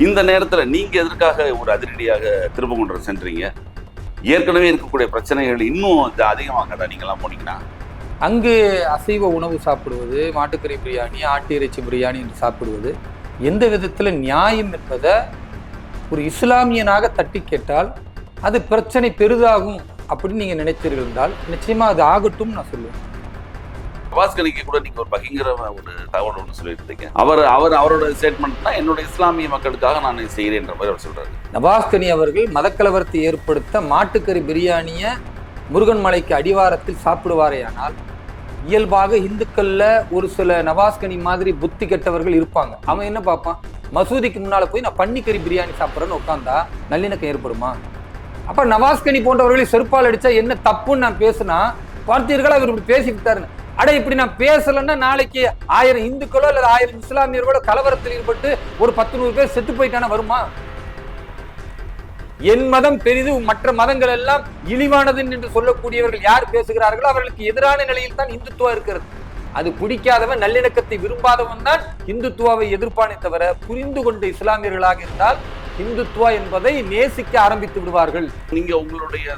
இந்த நேரத்தில் நீங்கள் எதற்காக ஒரு அதிரடியாக திருப்பங்குன்றம் சென்றீங்க? ஏற்கனவே இருக்கக்கூடிய பிரச்சனைகள் இன்னும் இது நீங்களாம் போனீங்கன்னா. அங்கு அசைவ உணவு சாப்பிடுவது மாட்டுக்கறி பிரியாணி ஆட்டு இறைச்சி பிரியாணி என்று சாப்பிடுவது எந்த விதத்தில் நியாயம் என்பதை ஒரு இஸ்லாமியனாக தட்டி கேட்டால் அது பிரச்சனை பெரிதாகும் அப்படின்னு நீங்கள் நினைத்தீர்கள் என்றால் நிச்சயமாக அது ஆகட்டும் நான் சொல்லுவேன். நவாஸ்கனிக்கு கூட நீங்க ஒரு பகிங்கிற ஒரு தகவல் ஒன்று சொல்லியிருந்தீங்க. அவர் அவர் அவரோட ஸ்டேட்மெண்ட் தான் என்னோட இஸ்லாமிய மக்களுக்காக நான் செய்கிறேன் செய்கிறேன்ற மாதிரி அவர் சொல்றாரு. நவாஸ்கனி அவர்கள் மதக்கலவரத்தை ஏற்படுத்த மாட்டுக்கறி பிரியாணியை முருகன் மலைக்கு அடிவாரத்தில் சாப்பிடுவாரேயானால் இயல்பாக இந்துக்கள்ல ஒரு சில நவாஸ்கனி மாதிரி புத்தி கெட்டவர்கள் இருப்பாங்க. அவன் என்ன பார்ப்பான்? மசூதிக்கு முன்னால போய் நான் பன்னிக்கறி பிரியாணி சாப்பிட்றேன்னு உட்காந்தா நல்லிணக்கம் ஏற்படுமா? அப்ப நவாஸ்கனி போன்றவர்களை செருப்பால் அடிச்சா என்ன தப்புன்னு நான் பேசுனா பார்த்தீர்களா? அவர் இப்படி பேசிக்கிட்டாருன்னு அட இப்படி நான் பேசலன்னா நாளைக்கு ஆயிரம் இந்துக்களோ அல்லது ஆயிரம் இஸ்லாமியர்களோ கலவரத்தில் ஈடுபட்டு ஒரு பத்து நூறு பேர் செத்து போயிட்டான வருமா? என் மதம் பெரிது மற்ற மதங்கள் எல்லாம் இழிவானது என்று சொல்லக்கூடியவர்கள் யார் பேசுகிறார்களோ அவர்களுக்கு எதிரான நிலையில் தான் இந்துத்துவம் இருக்கிறது. அது பிடிக்காதவன் நல்லிணக்கத்தை விரும்பாதவன் தான் இந்துத்துவாவை எதிர்ப்பானே தவிர புரிந்து கொண்ட இஸ்லாமியர்களாக இருந்தால் இந்துத்துவா என்பதை நேசிக்க ஆரம்பித்து விடுவார்கள். நீங்க உங்களுடைய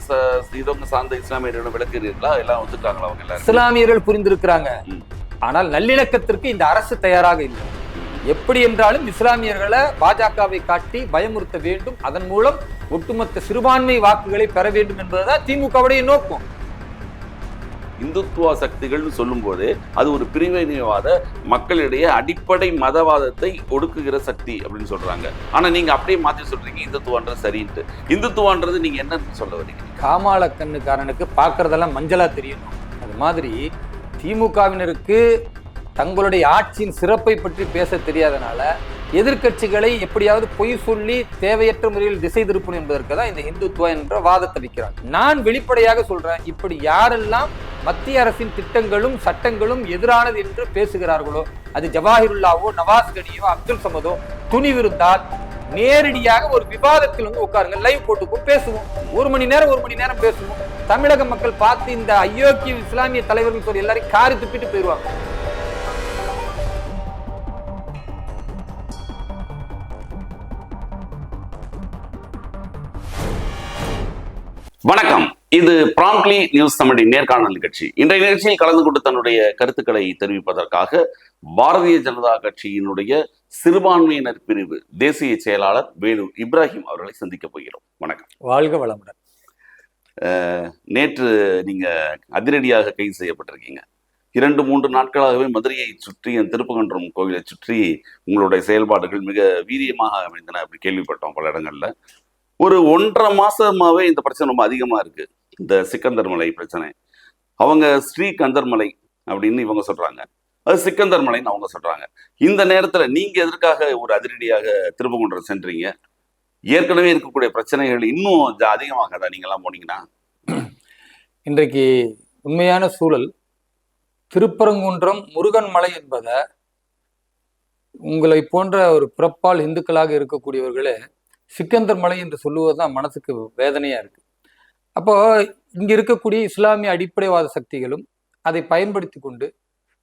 இதவங்க சார்ந்த இஸ்லாமியர்களிடம் விளக்குறீர்களா? எல்லாம் ஒத்துக்காங்களா அவங்க எல்லாரும்? இஸ்லாமியர்கள் புரிந்திருக்கிறாங்க. ஆனால் நல்லிணக்கத்திற்கு இந்த அரசு தயாராக இல்லை. எப்படி என்றாலும் இஸ்லாமியர்களை பாஜகவை காட்டி பயமுறுத்த வேண்டும். அதன் மூலம் ஒட்டுமொத்த சிறுபான்மை வாக்குகளை பெற வேண்டும் என்பதுதான் திமுகவுடைய நோக்கம். இந்துத்துவா சக்திகள்னு சொல்லும்போது அது ஒரு பிரிவினைவாத மக்களிடையே அடிப்படை மதவாதத்தை ஒடுக்குகிற சக்தி அப்படின்னு சொல்றாங்க. ஆனா நீங்க அப்படியே மாத்தி சொல்றீங்க இந்துத்துவான்றது சரின்ட்டு. இந்துத்துவான்றது நீங்க என்ன சொல்ல வரீங்க? காமால கண்ணுக்காரனுக்கு பார்க்கறதெல்லாம் மஞ்சளா தெரியணும் அது மாதிரி திமுகவினருக்கு தங்களுடைய ஆட்சியின் சிறப்பை பற்றி பேச தெரியாதனால எதிர்க்கட்சிகளை எப்படியாவது பொய் சொல்லி தேவையற்ற முறையில் திசை திருப்பணும் என்பதற்கு தான் இந்த இந்துத்துவா என்ற வாதத்தை வைக்கிறாங்க நான் வெளிப்படையாக சொல்றேன் இப்படி யாரெல்லாம் மத்திய அரசின் திட்டங்களும் சட்டங்களும் எதிரானது என்று பேசுகிறார்களோ அது ஜவாஹிருல்லாவோ நவாஸ் கனியோ அப்துல் சமதோ துணிவிருந்தால் நேரடியாக ஒரு விவாதத்தில் வந்து உட்காருங்க லைவ் போட்டுக்கும் பேசுவோம். ஒரு மணி நேரம் ஒரு மணி நேரம் பேசுவோம். தமிழக மக்கள் பார்த்து இந்த அயோக்கிய இஸ்லாமிய தலைவர்கள் சொல்லி எல்லாரையும் காரி துப்பிட்டு போயிடுவாங்க. வணக்கம். இது ப்ராம்ப்லி நியூஸ் தமிழின் நேர்காணல் நிகழ்ச்சி. இன்றைய நிகழ்ச்சியில் கலந்து கொண்டு தன்னுடைய கருத்துக்களை தெரிவிப்பதற்காக பாரதிய ஜனதா கட்சியினுடைய சிறுபான்மையினர் பிரிவு தேசிய செயலாளர் வேலூர் இப்ராஹிம் அவர்களை சந்திக்க போகிறோம். வணக்கம். வாழ்க வளமுடன். நேற்று நீங்க அதிரடியாக கைது செய்யப்பட்டிருக்கீங்க. இரண்டு மூன்று நாட்களாகவே மதுரையை சுற்றி அந்த திருப்பகன்றம் கோவிலை சுற்றி உங்களுடைய செயல்பாடுகள் மிக வீரியமாக அமைந்தன அப்படி கேள்விப்பட்டோம் பல இடங்கள்ல. ஒரு ஒன்றரை மாசமாவே இந்த பிரச்சனை ரொம்ப அதிகமா இருக்கு. இந்த சிக்கந்தர் மலை பிரச்சனை. அவங்க ஸ்ரீ கந்தர்மலை அப்படின்னு இவங்க சொல்றாங்க. அது சிக்கந்தர் மலைன்னு அவங்க சொல்றாங்க. இந்த நேரத்துல நீங்க எதற்காக ஒரு அதிரடியாக திருப்பகுன்றம் சென்றீங்க? ஏற்கனவே இருக்கக்கூடிய பிரச்சனைகள் இன்னும் அதிகமாகாதா? நீங்கெல்லாம் போனீங்கன்னா. இன்றைக்கு உண்மையான சூழல். திருப்பரங்குன்றம் முருகன் மலை என்பதை உங்களை போன்ற ஒரு பிறப்பால் இந்துக்களாக இருக்கக்கூடியவர்களே சிக்கந்தர் மலை என்று சொல்லுவது தான் மனசுக்கு வேதனையா இருக்கு. அப்போ இங்க இருக்கக்கூடிய இஸ்லாமிய அடிப்படைவாத சக்திகளும் அதை பயன்படுத்தி கொண்டு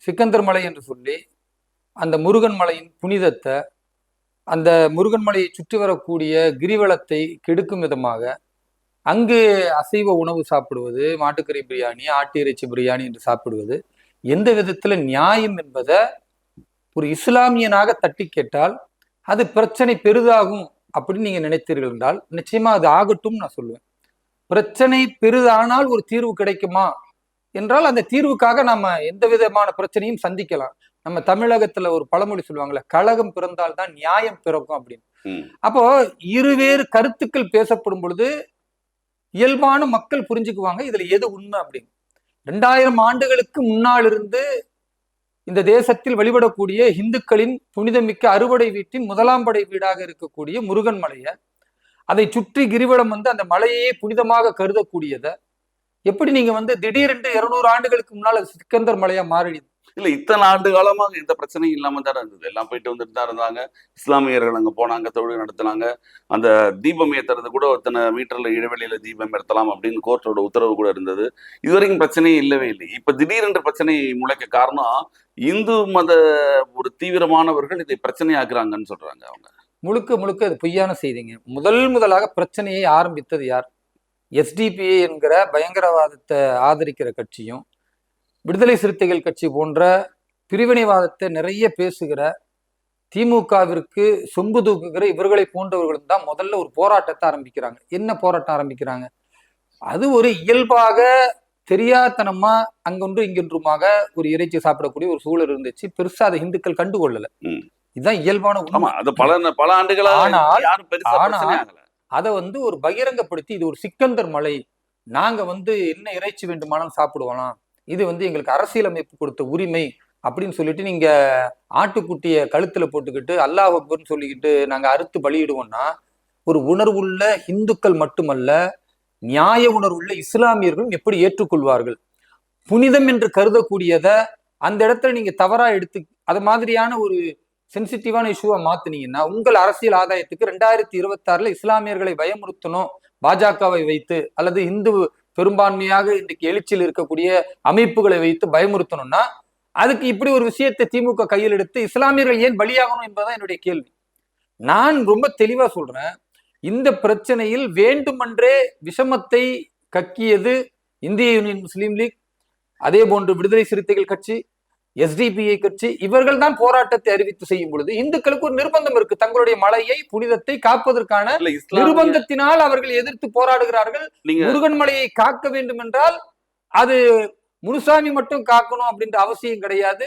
சிக்கந்தர் மலை என்று சொல்லி அந்த முருகன் மலையின் புனிதத்தை அந்த முருகன் மலையை சுற்றி வரக்கூடிய கிரிவலத்தை கெடுக்கும் விதமாக அங்கு அசைவ உணவு சாப்பிடுவது மாட்டுக்கறி பிரியாணி ஆட்டு இறைச்சி பிரியாணி என்று சாப்பிடுவது எந்த விதத்துல நியாயம் என்பதை ஒரு இஸ்லாமியனாக தட்டி கேட்டால் அது பிரச்சனை பெரிதாகும் அப்படின்னு நீங்க நினைத்தீர்கள் என்றால் நிச்சயமா அது ஆகட்டும் நான் சொல்லுவேன். பிரச்சனை பெரிதானால் ஒரு தீர்வு கிடைக்குமா? என்றால் அந்த தீர்வுக்காக நம்ம எந்த விதமான பிரச்சனையும் சந்திக்கலாம். நம்ம தமிழகத்துல ஒரு பழமொழி சொல்லுவாங்கல்ல கழகம் பிறந்தால்தான் நியாயம் பிறக்கும் அப்படின்னு. அப்போ இருவேறு கருத்துக்கள் பேசப்படும் பொழுது இயல்பான மக்கள் புரிஞ்சுக்குவாங்க இதுல எது உண்மை அப்படின்னு. ரெண்டாயிரம் ஆண்டுகளுக்கு முன்னால் இருந்து இந்த தேசத்தில் வழிபடக்கூடிய இந்துக்களின் புனிதமிக்க அறுவடை வீட்டின் முதலாம் படை வீடாக இருக்கக்கூடிய முருகன் மலையை அதை சுற்றி கிரிவலம் வந்து அந்த மலையே புனிதமாக கருதக்கூடியதை எப்படி நீங்க வந்து திடீரென்று இருநூறு ஆண்டுகளுக்கு முன்னால் சிக்கந்தர் மலையா மாறிடுது? இல்ல இத்தனை ஆண்டு காலமாக எந்த பிரச்சனையும் இல்லாம தான் இருந்தது. எல்லாம் போயிட்டு வந்துட்டு தான் இருந்தாங்க. இஸ்லாமியர்கள் அங்க போனாங்க தொழில் நடத்தினாங்க. அந்த தீபம் ஏத்துறது கூட ஒருத்தனை மீட்டர்ல இடைவெளியில தீபம் ஏற்றலாம் அப்படின்னு கோர்ட்டோட உத்தரவு கூட இருந்தது. இதுவரைக்கும் பிரச்சனையே இல்லவே இல்லை. இப்ப திடீரென்று பிரச்சனை முளைக்க காரணம் இந்து மத ஒரு தீவிரமானவர்கள் இதை பிரச்சனையாக்குறாங்கன்னு சொல்றாங்க அவங்க. முழுக்க முழுக்க அது பொய்யான செய்திங்க. முதல் முதலாக பிரச்சனையை ஆரம்பித்தது யார்? எஸ்டிபிஏ என்கிற பயங்கரவாதத்தை ஆதரிக்கிற கட்சியும் விடுதலை சிறுத்தைகள் கட்சி போன்ற பிரிவினைவாதத்தை நிறைய பேசுகிற திமுகவிற்கு சொம்பு தூக்குகிற இவர்களை போன்றவர்களும் தான் முதல்ல ஒரு போராட்டத்தை ஆரம்பிக்கிறாங்க. என்ன போராட்டம் ஆரம்பிக்கிறாங்க? அது ஒரு இயல்பாக தெரியாதனமா அங்கொன்று இங்கொன்றுமாக ஒரு இறைச்சி சாப்பிடக்கூடிய ஒரு சூழல் இருந்துச்சு. பெருசா அதை இந்துக்கள் கண்டுகொள்ளல. இதுதான் இயல்பான பல பல ஆண்டுகளா ஆனால்- அதை வந்து ஒரு பகிரங்கப்படுத்தி இது ஒரு சிக்கந்தர் மலை. நாங்க வந்து என்ன இறைச்சி வேண்டுமானாலும் சாப்பிடுவோம் இது வந்து எங்களுக்கு அரசியலமைப்பு கொடுத்த உரிமை அப்படின்னு சொல்லிட்டு நீங்க ஆட்டுக்குட்டிய கழுத்துல போட்டுக்கிட்டு அல்லாஹ் அக்பர்னு சொல்லிக்கிட்டு நாங்க அறுத்து பலியிடுவோம்னா ஒரு உணர்வுள்ள இந்துக்கள் மட்டுமல்ல நியாய உணர்வுள்ள இஸ்லாமியர்களும் எப்படி ஏற்றுக்கொள்வார்கள்? புனிதம் என்று கருதக்கூடியதை அந்த இடத்துல நீங்க தவறா எடுத்து அது மாதிரியான ஒரு சென்சிட்டிவான இஷ்யூவை மாத்தினீங்கன்னா உங்கள் அரசியல் ஆதாயத்துக்கு ரெண்டாயிரத்தி இருபத்தி இஸ்லாமியர்களை பயமுறுத்தணும் பாஜகவை வைத்து அல்லது இந்து பெரும்பான்மையாக இன்றைக்கு எழுச்சியில் இருக்கக்கூடிய அமைப்புகளை வைத்து பயமுறுத்தணும்னா அதுக்கு இப்படி ஒரு விஷயத்தை திமுக கையில் எடுத்து இஸ்லாமியர்கள் ஏன் பலியாகணும் என்பதுதான் என்னுடைய கேள்வி. நான் ரொம்ப தெளிவா சொல்றேன். இந்த பிரச்சனையில் வேண்டுமென்றே விஷமத்தை கக்கியது இந்திய யூனியன் முஸ்லீம் லீக் அதே போன்று விடுதலை சிறுத்தைகள் கட்சி எஸ்டிபிஐ கட்சி இவர்கள் தான் போராட்டத்தை அறிவித்து செய்யும் பொழுது இந்துக்களுக்கு ஒரு நிர்பந்தம் இருக்கு. தங்களுடைய மலையை புனிதத்தை காப்பதற்கான நிர்பந்தத்தினால் அவர்கள் எதிர்த்து போராடுகிறார்கள். முருகன் மலையை காக்க வேண்டும் என்றால் அது முனுசாமி மட்டும் காக்கணும் அப்படின்ற அவசியம் கிடையாது.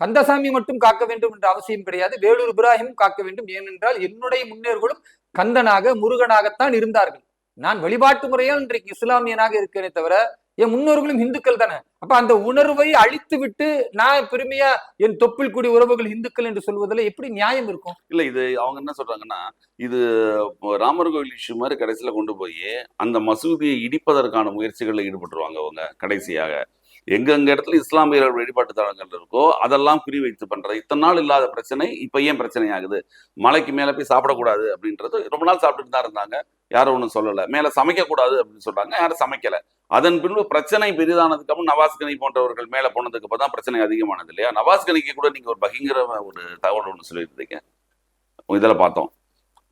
கந்தசாமி மட்டும் காக்க வேண்டும் என்ற அவசியம் கிடையாது. வேலூர் இப்ராஹிம் காக்க வேண்டும். ஏனென்றால் என்னுடைய முன்னேர்களும் கந்தனாக முருகனாகத்தான் இருந்தார்கள். நான் வழிபாட்டு முறையால் இன்றைக்கு இஸ்லாமியனாக இருக்கிறேனே தவிர என் முன்னோர்களும் இந்துக்கள் தானே? அப்ப அந்த உணர்வை அழித்து விட்டு நான் பெருமையா என் தொப்பில் கூடிய உறவுகள் இந்துக்கள் என்று சொல்வதில் எப்படி நியாயம் இருக்கும்? இல்ல இது அவங்க என்ன சொல்றாங்கன்னா இது ராமர் கோவில் இஷ்யூ மாதிரி கடைசியில கொண்டு போய் அந்த மசூதியை இடிப்பதற்கான முயற்சிகளில் ஈடுபட்டுருவாங்க அவங்க கடைசியாக. எங்கெங்க இடத்துல இஸ்லாமியர்கள் வழிபாட்டு தலங்கள் இருக்கோ அதெல்லாம் குறிவைத்து பண்றது. இத்தனை நாள் இல்லாத பிரச்சனை இப்ப ஏன் பிரச்சனை ஆகுது மலைக்கு மேல போய் சாப்பிடக்கூடாது அப்படின்றது ரொம்ப நாள் சாப்பிட்டுட்டு தான் இருந்தாங்க. யாரும் ஒன்றும் சொல்லல. மேல சமைக்க கூடாது அப்படின்னு சொல்றாங்க. யாரும் சமைக்கல. அதன் பின்பு பிரச்சனை பெரிதானதுக்கு அப்புறம் நவாஸ்கனி போன்றவர்கள் மேல போனதுக்கு அப்புறம் தான் பிரச்சனை அதிகமானது இல்லையா? நவாஸ்கனிக்கு கூட நீங்க ஒரு பகிங்கிற ஒரு தகவல் ஒன்று சொல்லியிருந்தீங்க. இதில் பார்த்தோம்.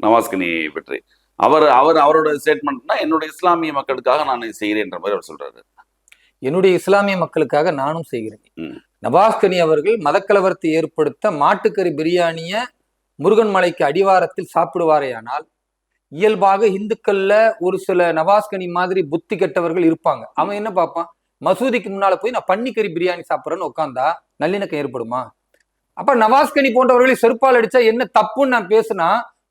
நவாஸ்கனி பற்றி அவர் அவர் அவரோட ஸ்டேட்மெண்ட்னா என்னோட இஸ்லாமிய மக்களுக்காக நான் செய்கிறேன்ற மாதிரி அவர் சொல்றாரு. என்னுடைய இஸ்லாமிய மக்களுக்காக நானும் செய்கிறேன். நவாஸ்கனி அவர்கள் மதக்கலவரத்தை ஏற்படுத்த மாட்டுக்கறி பிரியாணிய முருகன் மலைக்கு அடிவாரத்தில் சாப்பிடுவாரேயானால் இயல்பாக இந்துக்கள்ல ஒரு சில நவாஸ்கனி மாதிரி புத்தி கெட்டவர்கள் இருப்பாங்க. அவன் என்ன பார்ப்பான்? மசூதிக்கு முன்னால போய் நான் பன்னிக்கறி பிரியாணி சாப்பிட்றேன்னு உட்காந்தா நல்லிணக்கம் ஏற்படுமா? அப்ப நவாஸ்கனி போன்றவர்களை செருப்பால் அடிச்சா என்ன தப்புன்னு நான் பேசுனா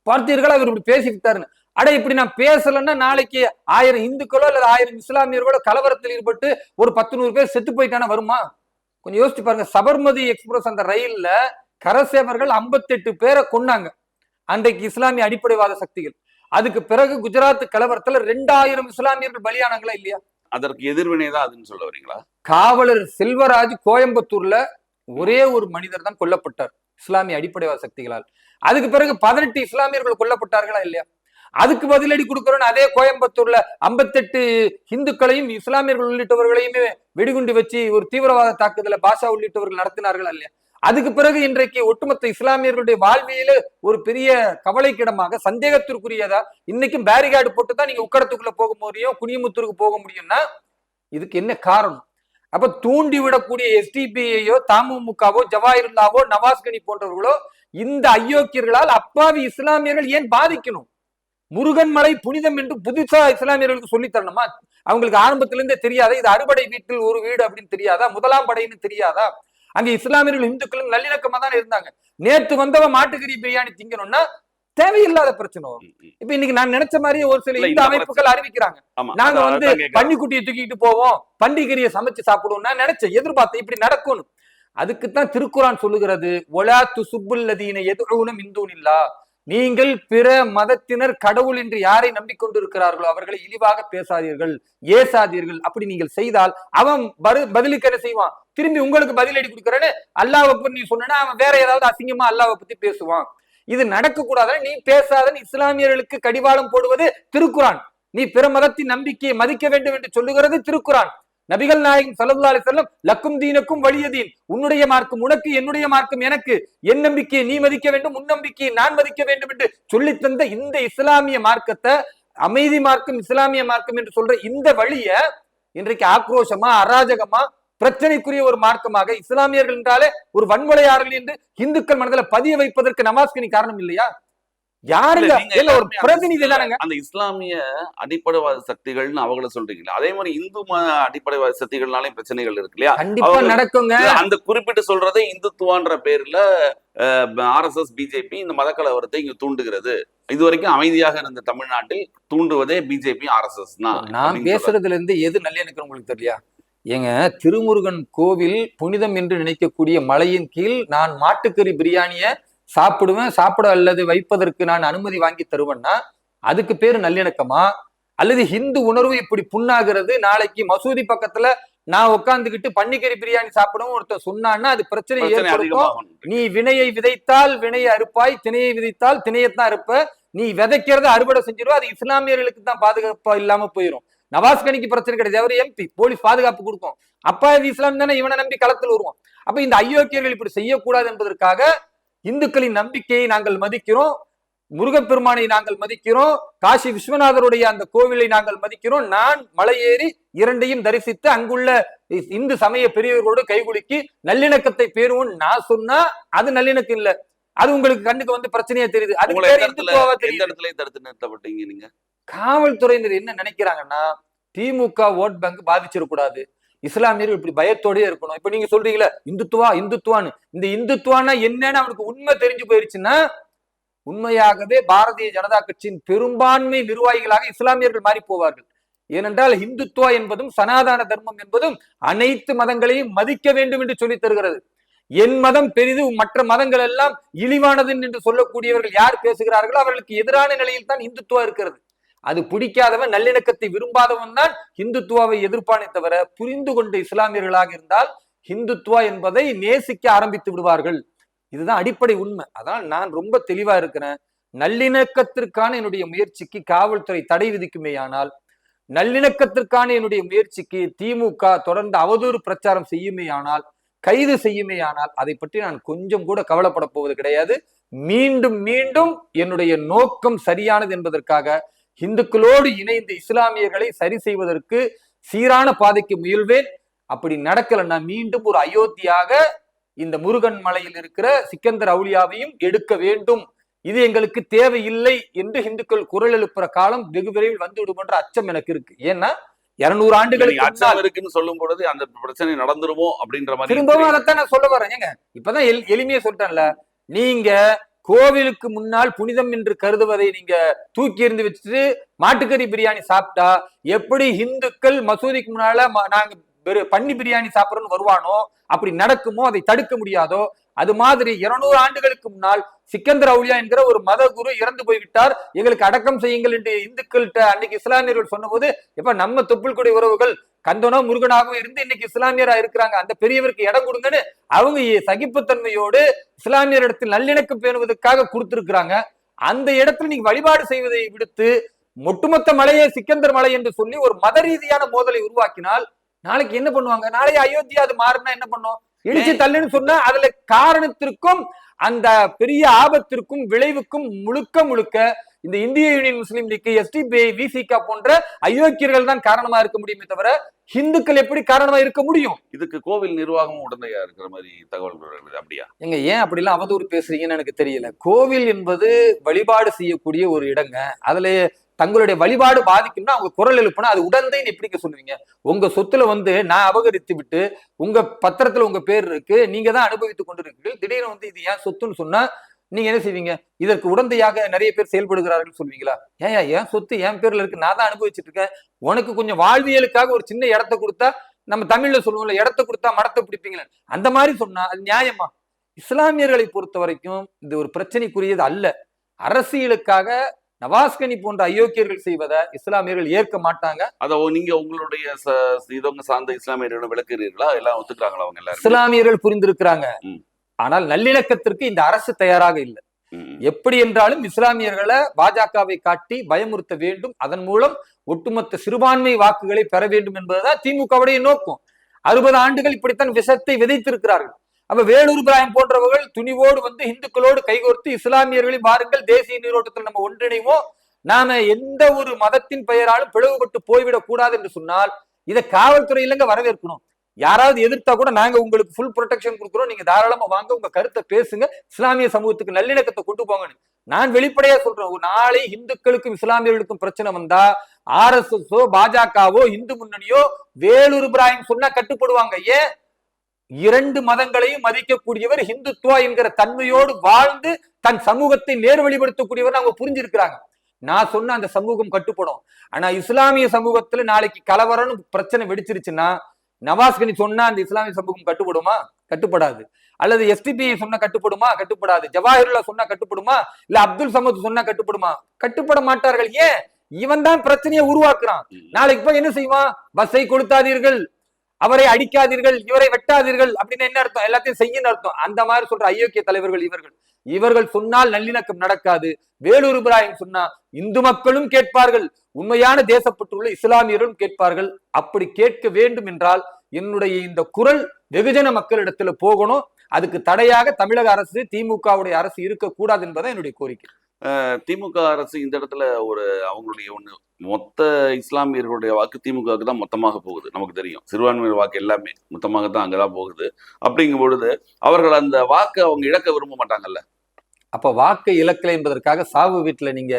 பார்த்தீர்களா? இவர் இப்படி பேசிக்கிட்டாருன்னு அட இப்படி நான் பேசலன்னா நாளைக்கு ஆயிரம் இந்துக்களோ அல்லது ஆயிரம் இஸ்லாமியர்களோ கலவரத்தில் ஈடுபட்டு ஒரு பத்து நூறு பேர் செத்து போயிட்டானா வருமா? கொஞ்சம் யோசிச்சு பாருங்க. சபர்மதி எக்ஸ்பிரஸ் அந்த ரயில்ல கரசேவர்கள் 58 பேரை கொன்னாங்க. அன்றைக்கு இஸ்லாமிய அடிப்படைவாத சக்திகள். அதுக்கு பிறகு குஜராத் கலவரத்துல ரெண்டாயிரம் இஸ்லாமியர்கள் பலியானாங்களா இல்லையா? அதற்கு எதிர்வினை தான் அதுன்னு சொல்ல வரீங்களா? காவலர் செல்வராஜ் கோயம்புத்தூர்ல ஒரே ஒரு மனிதர் தான் கொல்லப்பட்டார். இஸ்லாமிய அடிப்படைவாத சக்திகளால். அதுக்கு பிறகு பதினெட்டு இஸ்லாமியர்கள் கொல்லப்பட்டார்களா இல்லையா? அதுக்கு பதிலடி கொடுக்கிறோன்னு அதே கோயம்புத்தூர்ல 58 இந்துக்களையும் இஸ்லாமியர்கள் உள்ளிட்டவர்களையுமே வெடிகுண்டு வச்சு ஒரு தீவிரவாத தாக்குதலை பாஷா உள்ளிட்டவர்கள் நடத்தினார்கள் இல்லையா? அதுக்கு பிறகு இன்றைக்கு ஒட்டுமொத்த இஸ்லாமியர்களுடைய வாழ்வியல ஒரு பெரிய கவலைக்கிடமாக சந்தேகத்திற்குரியதா? இன்னைக்கும் பேரிகார்டு போட்டு தான் நீங்க உக்கடத்துக்குள்ள போக முடியும் குனியமுத்தூருக்கு போக முடியும்னா இதுக்கு என்ன காரணம்? அப்ப தூண்டி விடக்கூடிய எஸ்டிபிஐயோ தமுமுகவோ ஜவாஹிருல்லாவோ நவாஸ்கனி போன்றவர்களோ இந்த அயோக்கியர்களால் அப்பாவி இஸ்லாமியர்கள் ஏன் பாதிக்கணும்? முருகன் மலை புனிதம் என்று புதுசா இஸ்லாமியர்களுக்கு சொல்லித் தரணுமா? அவங்களுக்கு ஆரம்பத்துல இருந்தே தெரியாதா? இது அறுபடை வீட்டில் ஒரு வீடு அப்படின்னு தெரியாதா? முதலாம் படைன்னு தெரியாதா? அங்க இஸ்லாமியர்கள் இந்துக்களும் நல்லிணக்கமா தான் இருந்தாங்க. நேத்து வந்தவன் மாட்டுக்கறி பிரியாணி திங்கணும்னா தேவையில்லாத பிரச்சனை வரும். இப்ப இன்னைக்கு நான் நினைச்ச மாதிரியே ஒரு சில இல்ல, இந்து அமைப்புகள் அறிவிக்கிறாங்க. நாங்க வந்து. பன்னிக்குட்டியை தூக்கிட்டு போவோம். பண்டிகரியை சமைச்சு சாப்பிடுவோம் நான் நினைச்சேன். எதிர்பார்த்தேன். இப்படி நடக்கும்னு. அதுக்குத்தான் திருக்குறான் சொல்லுகிறது ஒலா துசுப்புல்லதீன எதுவும் இந்தூனில்லா. நீங்கள் பிற மதத்தினர் கடவுள் என்று யாரை நம்பிக்கொண்டிருக்கிறார்களோ அவர்களை இழிவாக பேசாதீர்கள் ஏசாதீர்கள். அப்படி நீங்கள் செய்தால் அவன் பரு பதிலுக்கு என்ன செய்வான்? திரும்பி உங்களுக்கு பதிலடி கொடுக்கறேன்னு அல்லாவை நீ சொன்னா அவன் வேற ஏதாவது அசிங்கமா அல்லாவை பத்தி பேசுவான். இது நடக்கக்கூடாதுன்னு நீ பேசாதன்னு இஸ்லாமியர்களுக்கு கடிவாளம் போடுவது திருக்குறான். நீ பிற மதத்தின் நம்பிக்கையை மதிக்க வேண்டும் என்று சொல்லுகிறது திருக்குறான். நபிகள் நாயகம் சல்லா அலி செல்லம் லக்கும் தீனுக்கும் வழியதீன் உன்னுடைய மார்க்கம் உனக்கு என்னுடைய மார்க்கம் எனக்கு. என் நம்பிக்கையை நீ மதிக்க வேண்டும் உன் நம்பிக்கையை நான் மதிக்க வேண்டும் என்று சொல்லி தந்த இந்த இஸ்லாமிய மார்க்கத்தை அமைதி மார்க்கம் இஸ்லாமிய மார்க்கம் என்று சொல்ற இந்த வழிய இன்றைக்கு ஆக்ரோஷமா அராஜகமா பிரச்சனைக்குரிய ஒரு மார்க்கமாக இஸ்லாமியர்கள் என்றாலே ஒரு வன்முறையாளர்கள் என்று இந்துக்கள் மனதில் பதிய வைப்பதற்கு நமாஸ்கினி காரணம் இல்லையா? யாருங்க? ஒரு பிரதிநிதி அந்த- தானங்க? அந்த இஸ்லாமிய அடிப்படைவாத சக்திகள்னு அவங்கள சொல்றீங்களா அதே மாதிரி இந்து மத அடிப்படைவாத சக்திகள்னாலே பிரச்சனைகள் இருக்கு இல்லையா? கண்டிப்பா நடக்குங்க. அந்த குறிப்பிட்டு சொல்றதே இந்துத்துவான்ற பேர்ல ஆர்எஸ்எஸ் பிஜேபி இந்த மதக்கலவரத்தை இங்க தூண்டுகிறது. இது வரைக்கும் அமைதியாக இருந்த தமிழ்நாட்டில் தூண்டுவதே பிஜேபி ஆர்எஸ்எஸ் தான் நான். பேசுறதுல இருந்து எது நல்லிணக்கம் உங்களுக்கு தெரியலையா ஏங்க திருமுருகன் கோவில் புனிதம் என்று நினைக்கக்கூடிய மலையின் கீழ் நான் மாட்டுக்கறி பிரியாணிய சாப்பிடுவேன் சாப்பிட அல்லது வைப்பதற்கு நான் அனுமதி வாங்கி தருவேன்னா அதுக்கு பேரு நல்லிணக்கமா? அல்லது ஹிந்து உணர்வு இப்படி புண்ணாகிறது நாளைக்கு மசூதி பக்கத்துல நான் உட்காந்துக்கிட்டு பன்னிக்கறி பிரியாணி சாப்பிடவும் ஒருத்தர் சொன்னான்னா அது பிரச்சனை ஏற்படுத்தும். நீ வினையை விதைத்தால் வினையை அறுப்பாய் திணையை விதைத்தால் திணையத்தான் அறுப்ப. நீ விதைக்கிறத அறுவடை செஞ்சிருவ அது இஸ்லாமியர்களுக்கு தான் பாதுகாப்பா இல்லாம போயிடும் நவாஸ்கனிக்கு பிரச்சனை கிடையாது அவர் எம்பி போலீஸ் பாதுகாப்பு கொடுக்கும். அப்பா இஸ்லாம் தானே இவனை நம்பி களத்தில் வருவோம் அப்ப இந்த அயோக்கியர்கள் இப்படி செய்யக்கூடாது என்பதற்காக இந்துக்களின் நம்பிக்கையை நாங்கள் மதிக்கிறோம். முருகப்பெருமானை நாங்கள் மதிக்கிறோம். காசி விஸ்வநாதருடைய அந்த கோவிலை நாங்கள் மதிக்கிறோம். நான் மலை ஏறி இரண்டையும் தரிசித்து அங்குள்ள இந்து சமய பெரியவர்களோடு கைகுலுக்கி நல்லிணக்கத்தை பேருவோம். நான் சொன்னா அது நல்லிணக்கம் இல்ல. அது உங்களுக்கு கண்ணுக்கு வந்து பிரச்சனையா தெரியுது. அது தடுத்து நிறுத்தப்பட்டீங்க நீங்க? காவல்துறையினர் என்ன நினைக்கிறாங்கன்னா திமுக ஓட் பேங்க் பாதிச்சிடக்கூடாது. இஸ்லாமியர்கள் இப்படி பயத்தோடயே இருக்கணும். இப்ப நீங்க சொல்றீங்களா இந்துத்துவா இந்துத்துவான்னு. இந்த இந்துத்துவானா என்னன்னு அவனுக்கு உண்மை தெரிஞ்சு போயிருச்சுன்னா உண்மையாகவே பாரதிய ஜனதா கட்சியின் பெரும்பான்மை நிர்வாகிகளாக இஸ்லாமியர்கள் மாறி போவார்கள். ஏனென்றால் இந்துத்துவா என்பதும் சனாதன தர்மம் என்பதும் அனைத்து மதங்களையும் மதிக்க வேண்டும் என்று சொல்லித் தருகிறது. என் மதம் பெரிது மற்ற மதங்கள் எல்லாம் இழிவானது என்று சொல்லக்கூடியவர்கள் யார் பேசுகிறார்களோ அவர்களுக்கு எதிரான நிலையில் தான் இந்துத்துவா இருக்கிறது. அது பிடிக்காதவன் நல்லிணக்கத்தை விரும்பாதவன் தான் இந்துத்துவாவை எதிர்ப்பானே தவிர புரிந்து கொண்ட இஸ்லாமியர்களாக இருந்தால் இந்துத்துவா என்பதை நேசிக்க ஆரம்பித்து விடுவார்கள். இதுதான் அடிப்படை உண்மை. அதனால் நான் ரொம்ப தெளிவா இருக்கிறேன். நல்லிணக்கத்திற்கான என்னுடைய முயற்சிக்கு காவல்துறை தடை விதிக்குமே ஆனால் நல்லிணக்கத்திற்கான என்னுடைய முயற்சிக்கு திமுக தொடர்ந்து அவதூறு பிரச்சாரம் செய்யுமே ஆனால் கைது செய்யுமே ஆனால் அதை பற்றி நான் கொஞ்சம் கூட கவலைப்பட போவது கிடையாது. மீண்டும் மீண்டும் என்னுடைய நோக்கம் சரியானது என்பதற்காக இந்துக்களோடு இணைந்து இஸ்லாமியர்களை சரி செய்வதற்கு சீரான பாதைக்கு முயல்வேன். அப்படி நடக்கலைன்னா மீண்டும் ஒரு அயோத்தியாக இந்த முருகன் மலையில் இருக்கிற சிக்கந்தர் அவுலியாவையும் எடுக்க வேண்டும். இது எங்களுக்கு தேவையில்லை என்று இந்துக்கள் குரல் எழுப்புற காலம் வெகு விரைவில் வந்து விடுமன்ற அச்சம் எனக்கு இருக்கு. ஏன்னா இருநூறு ஆண்டுகளுக்கு அச்சம் இருக்குன்னு சொல்லும் பொழுது அந்த பிரச்சனை நடந்துருமோ அப்படின்ற மாதிரி திரும்பவும். அதைத்தான் நான் சொல்ல வரேன். ஏங்க இப்பதான் எளி- எளிமையா சொல்லிட்டேன்ல நீங்க கோவிலுக்கு முன்னால் புனிதம் என்று கருதுவதை நீங்க தூக்கி எறிந்து வச்சுட்டு மாட்டுக்கறி பிரியாணி சாப்பிட்டா எப்படி இந்துக்கள் மசூதிக்கு முன்னால நாங்க வெறு- பன்னி பிரியாணி சாப்பிடறோம்னு வருவானோ அப்படி நடக்குமோ அதை தடுக்க முடியாதோ அது மாதிரி இருநூறு ஆண்டுகளுக்கு முன்னால் சிக்கந்தர் அவுலியா என்கிற ஒரு மத குரு இறந்து போய்விட்டார். எங்களுக்கு அடக்கம் செய்யுங்கள் என்று இந்துக்கள்கிட்ட அன்னைக்கு இஸ்லாமியர்கள் சொன்னபோது இப்ப நம்ம தொப்புள்குடி உறவுகள் கந்தனோ முருகனாகவும் இருந்து இன்னைக்கு இஸ்லாமியரா இருக்கிறாங்க. அந்த பெரியவருக்கு இடம் கொடுங்கன்னு அவங்க சகிப்புத்தன்மையோடு இஸ்லாமியரிடத்தில் நல்லிணக்கம் பேணுவதற்காக கொடுத்திருக்கிறாங்க. அந்த இடத்துல நீங்க வழிபாடு செய்வதை விடுத்து ஒட்டுமொத்த மலையே சிக்கந்தர் மலை என்று சொல்லி ஒரு மத ரீதியான மோதலை உருவாக்கினால் நாளைக்கு என்ன பண்ணுவாங்க? நாளைக்கு அயோத்தியா அது மாறினா என்ன பண்ணும்? இடிச்சு தள்ளுன்னு சொன்னா அதுல காரணத்திற்கும் அந்த பெரிய ஆபத்திற்கும் விளைவுக்கும் முழுக்க முழுக்க இந்த இந்திய யூனியன் முஸ்லீம் லீக் எஸ்டிபிஐ விசிகா போன்ற அயோக்கியர்கள் தான் காரணமா இருக்க முடியுமே தவிர இந்துக்கள் எப்படி காரணமா இருக்க முடியும்? இதுக்கு கோவில் நிர்வாகமும் உடந்தையா இருக்கிற மாதிரி தகவல் அப்படியா? எங்க ஏன் அப்படிலாம் அவதூறு பேசுறீங்கன்னு எனக்கு தெரியல. கோவில் என்பது வழிபாடு செய்யக்கூடிய ஒரு இடங்க. அதுல தங்களுடைய வழிபாடு பாதிக்கும்னா அவங்க குரல் எழுப்புனா அது உடந்தைன்னு எப்படிங்க சொல்லுவீங்க. உங்க சொத்துல வந்து நான் அபகரித்து விட்டு உங்க பத்திரத்துல உங்க பேர் இருக்கு நீங்க தான் அனுபவித்துக் கொண்டிருக்கீர்கள் திடீர்னு வந்து இது ஏன் சொத்துன்னு சொன்னா நீங்க என்ன செய்வீங்க? இதற்கு உடந்தையாக நிறைய பேர் செயல்படுகிறார்கள் சொல்வீங்களா ஏன் ஏன் சொத்து என் பேர்ல இருக்கு? நான் தான் அனுபவிச்சுட்டு இருக்கேன். உனக்கு கொஞ்சம் வாழ்வியலுக்காக ஒரு சின்ன இடத்த கொடுத்தா நம்ம தமிழ்ல சொல்லுவோம்ல இடத்த கொடுத்தா மடத்தை பிடிப்பீங்களே அந்த மாதிரி சொன்னா அது நியாயமா? இஸ்லாமியர்களை பொறுத்த வரைக்கும் இது ஒரு பிரச்சனைக்குரியது அல்ல. அரசியலுக்காக நவாஸ்கனி போன்ற அயோக்கியர்கள் செய்வதை இஸ்லாமியர்கள் ஏற்க மாட்டாங்க. அத நீங்க உங்களுடைய இதவங்க சார்ந்த இஸ்லாமியர்களிடம் விளக்குறீர்களா? எல்லாம் ஒத்துக்கிறாங்களா அவங்க இஸ்லாமியர்கள் புரிந்திருக்கிறாங்க. ஆனால் நல்லிணக்கத்திற்கு இந்த அரசு தயாராக இல்லை. எப்படி என்றாலும் இஸ்லாமியர்களை பாஜகவை காட்டி பயமுறுத்த வேண்டும். அதன் மூலம் ஒட்டுமொத்த சிறுபான்மை வாக்குகளை பெற வேண்டும் என்பதுதான் திமுகவுடைய நோக்கம். அறுபது ஆண்டுகள் இப்படித்தான் விஷத்தை விதைத்திருக்கிறார்கள். அப்ப வேலூர் பிராயம் போன்றவர்கள் துணிவோடு வந்து இந்துக்களோடு கைகோர்த்து இஸ்லாமியர்களையும் பாருங்கள் தேசிய நீரோட்டத்தில் நம்ம ஒன்றிணைவோம். நாம எந்த ஒரு மதத்தின் பெயராலும் பிளவுபட்டு போய்விடக் கூடாது என்று சொன்னால் இதை காவல்துறை இல்லைங்க வரவேற்கணும். யாராவது எதிர்த்தா கூட நாங்க உங்களுக்கு ஃபுல் ப்ரொடெக்ஷன் கொடுக்குறோம். நீங்க தாராளமா வாங்க உங்க கருத்தை பேசுங்க. இஸ்லாமிய சமூகத்துக்கு நல்லிணக்கத்தை கொண்டு போங்கன்னு. நான் வெளிப்படையா சொல்றேன் ஒரு நாளை இந்துக்களுக்கும் இஸ்லாமியர்களுக்கும் பிரச்சனை வந்தா ஆர் எஸ் எஸ்ஓ பாஜகவோ இந்து முன்னணியோ வேலூர் பிராயம் சொன்னா கட்டுப்படுவாங்க. ஏன்? இரண்டு மதங்களையும் மதிக்கக்கூடியவர் ஹிந்துத்துவா என்கிற தன்மையோடு வாழ்ந்து தன் சமூகத்தை நேர்வழிப்படுத்தக்கூடியவர் அவங்க புரிஞ்சிருக்கிறாங்க. நான் சொன்ன அந்த சமூகம் கட்டுப்படும். ஆனா இஸ்லாமிய சமூகத்துல நாளைக்கு கலவரம்னு பிரச்சனை வெடிச்சிருச்சுன்னா நவாஸ்கனி சொன்னா அந்த இஸ்லாமிய சமூகம் கட்டுப்படுமா? கட்டுப்படாது. அல்லது எஸ்டிபிஐ சொன்னா கட்டுப்படுமா? கட்டுப்படாது. ஜவாஹிருல்லா சொன்னா கட்டுப்படுமா? இல்ல அப்துல் சமத் சொன்னா கட்டுப்படுமா? கட்டுப்பட மாட்டார்கள். ஏன்? இவன் தான் பிரச்சனையை உருவாக்குறான். நாளைக்கு போய் என்ன செய்வான்? பஸ்ஸை கொடுத்தாதீர்கள் அவரை அடிக்காதீர்கள் இவரை வெட்டாதீர்கள் அப்படின்னு என்ன அர்த்தம்? எல்லாத்தையும் செய்யன்னு அர்த்தம். அந்த மாதிரி சொல்ற ஐயோக்கிய தலைவர்கள் இவர்கள். இவர்கள் சொன்னால் நல்லிணக்கம் நடக்காது. வேலூர் இப்ராஹிம் சொன்னா இந்து மக்களும் கேட்பார்கள் உண்மையான தேசப்பட்டுள்ள இஸ்லாமியரும் கேட்பார்கள். அப்படி கேட்க வேண்டும் என்றால் என்னுடைய இந்த குரல் வெகுஜன மக்களிடத்துல போகணும். அதுக்கு தடையாக தமிழக அரசு திமுகவுடைய அரசு இருக்கக்கூடாது என்பதை என்னுடைய கோரிக்கை. திமுக அரசு இந்த இடத்துல ஒரு அவங்களுடைய ஒண்ணு. மொத்த இஸ்லாமியர்களுடைய வாக்கு திமுகவுக்கு தான் மொத்தமாக போகுது நமக்கு தெரியும். சிறுபான்மையினர் வாக்கு எல்லாமே மொத்தமாக தான் அங்கதான் போகுது. அப்படிங்கும் பொழுது அவர்கள் அந்த வாக்கை அவங்க இழக்க விரும்ப மாட்டாங்கல்ல? அப்ப வாக்கு இலக்கலை என்பதற்காக சாவு வீட்டுல நீங்க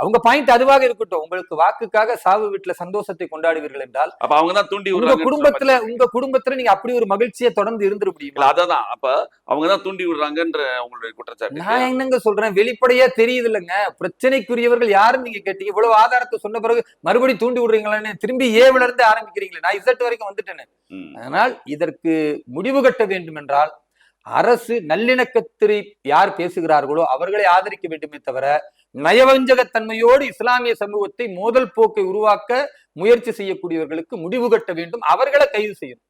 அவங்க பாயிண்ட் அதுவாக இருக்கட்டும். உங்களுக்கு வாக்குக்காக சாவு வீட்டுல சந்தோஷத்தை கொண்டாடுவீர்கள் என்றால் அப்ப அவங்க தான் தூண்டி உங்க குடும்பத்துல உங்க குடும்பத்துல நீங்க அப்படி ஒரு மகிழ்ச்சியை தொடர்ந்து இருந்துட இல்ல முடியுமா அதான். அப்ப அவங்க தான் தூண்டி விடுறாங்கன்ற உங்களுடைய குற்றச்சாட்டு நான் என்னங்க சொல்றேன்? வெளிப்படையா தெரியுது இல்லைங்க பிரச்சனைக்குரியவர்கள் யாருன்னு நீங்க கேட்டீங்க. இவ்வளவு ஆதாரத்தை சொன்ன பிறகு மறுபடியும் தூண்டி விடுறீங்களான்னு திரும்பி ஏவுல இருந்து ஆரம்பிக்கிறீங்களே. நான் இசட் வரைக்கும் வந்துட்டேன்னு ம். அதனால் இதற்கு முடிவு கட்ட வேண்டும் என்றால் அரசு நல்லிணக்கத்திரி யார் பேசுகிறார்களோ அவர்களை ஆதரிக்க வேண்டுமே தவிர நயவஞ்சகத்தன்மையோடு இஸ்லாமிய சமூகத்தை மோதல் போக்கை உருவாக்க முயற்சி செய்யக்கூடியவர்களுக்கு முடிவு கட்ட வேண்டும். அவர்களை கைது செய்யும்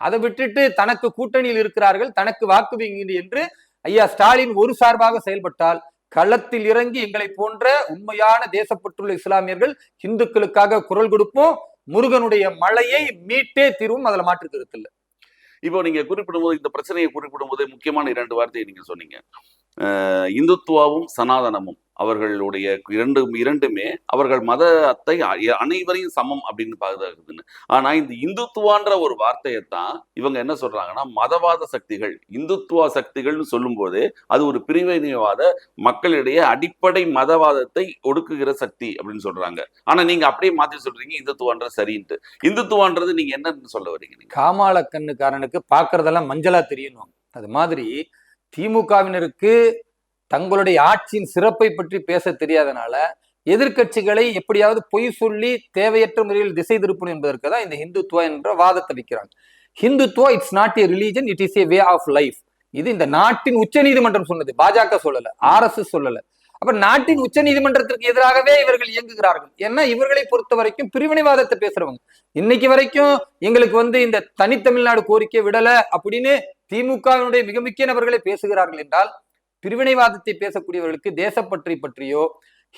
அதை விட்டுட்டு தனக்கு கூட்டணியில் இருக்கிறார்கள் தனக்கு வாக்கு வங்கி என்று ஐயா ஸ்டாலின் ஒரு சார்பாக செயல்பட்டால் களத்தில் இறங்கி எங்களை போன்ற உண்மையான தேசப்பட்டுள்ள இஸ்லாமியர்கள் இந்துக்களுக்காக குரல் கொடுப்போம். முருகனுடைய மலையை மீட்டே தீர்வும். அதில் மாற்று கருத்து இப்போ நீங்க குறிப்பிடும்போது இந்த பிரச்சனையை குறிப்பிடும்போது முக்கியமான இரண்டு வார்த்தையை நீங்க சொன்னீங்க. இந்துத்துவாவும் சனாதனமும் அவர்களுடைய இரண்டு இரண்டுமே அவர்கள் மதத்தை அனைவரையும் சமம் அப்படின்னு பாதுகாக்குதுன்னு ஆனா இந்த இந்துத்துவான்ற ஒரு வார்த்தையைத்தான் இவங்க என்ன சொல்றாங்கன்னா மதவாத சக்திகள் இந்துத்துவா சக்திகள்னு சொல்லும்போது அது ஒரு பிரிவினைவாத மக்களிடையே அடிப்படை மதவாதத்தை ஒடுக்குகிற சக்தி அப்படின்னு சொல்றாங்க. ஆனா நீங்க அப்படியே மாத்தி சொல்றீங்க இந்துத்துவான்றது சரின்ட்டு. இந்துத்துவான்றது நீங்க என்னன்னு சொல்ல வரீங்க காமால கண்ணுக்காரனுக்கு பார்க்கறதெல்லாம் மஞ்சளா தெரியணும் அது மாதிரி திமுகவினருக்கு தங்களுடைய ஆட்சியின் சிறப்பை பற்றி பேச தெரியாதனால எதிர்க்கட்சிகளை எப்படியாவது பொய் சொல்லி தேவையற்ற முறையில் திசை திருப்பணும் என்பதற்கு தான் இந்த ஹிந்துத்துவா என்ற வாதத்தை வைக்கிறாங்க. Hindutva it's not a religion it is a way of life இது இந்த நாட்டின் உச்ச நீதிமன்றம் சொன்னது. பாஜக சொல்லல ஆர்எஸ்எஸ் சொல்லல. அப்ப நாட்டின் உச்ச நீதிமன்றத்திற்கு எதிராகவே இவர்கள் இயங்குகிறார்கள். ஏன்னா இவர்களை பொறுத்த வரைக்கும் பிரிவினைவாதத்தை பேசுறவங்க. இன்னைக்கு வரைக்கும் எங்களுக்கு வந்து இந்த தனித்தமிழ்நாடு கோரிக்கை விடல அப்படின்னு திமுகவினுடைய மிக முக்கிய நபர்களை பேசுகிறார்கள் என்றால் பிரிவினைவாதத்தை பேசக்கூடியவர்களுக்கு தேசப்பற்றை பற்றியோ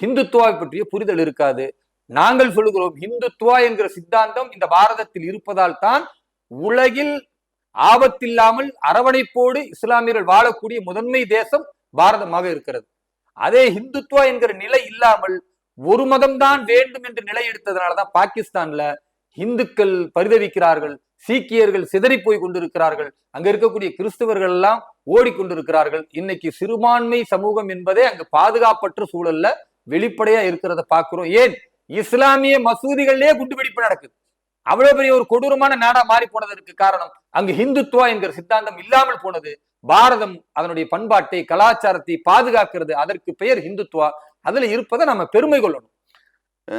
ஹிந்துத்துவாவை பற்றியோ புரிதல் இருக்காது. நாங்கள் சொல்லுகிறோம் ஹிந்துத்துவா என்கிற சித்தாந்தம் இந்த பாரதத்தில் இருப்பதால் தான் உலகில் ஆபத்தில்லாமல் அரவணைப்போடு இஸ்லாமியர்கள் வாழக்கூடிய முதன்மை தேசம் பாரதமாக இருக்கிறது. அதே ஹிந்துத்துவா என்கிற நிலை இல்லாமல் ஒரு மதம்தான் வேண்டும் என்று நிலை எடுத்ததுனாலதான் பாகிஸ்தான்ல இந்துக்கள் பரிதவிக்கிறார்கள். சீக்கியர்கள் சிதறி போய் கொண்டிருக்கிறார்கள். அங்க இருக்கக்கூடிய கிறிஸ்தவர்கள் எல்லாம் ஓடிக்கொண்டிருக்கிறார்கள் இன்னைக்கு சிறுபான்மை சமூகம் என்பதே அங்க பாதுகாப்பற்ற சூழல்ல வெளிப்படையா இருக்கிறத பாக்குறோம் ஏன்? இஸ்லாமிய மசூதிகளிலே குண்டுவெடிப்பு நடக்குது. அவ்வளவு பெரிய ஒரு கொடூரமான நாடா மாறி போனதற்கு காரணம் அங்கு ஹிந்துத்துவா என்கிற சித்தாந்தம் இல்லாமல் போனது. பாரதம் அதனுடைய பண்பாட்டை கலாச்சாரத்தை பாதுகாக்கிறது. அதற்கு பெயர் ஹிந்துத்துவா. அதுல இருப்பதை நம்ம பெருமை கொள்ளணும்.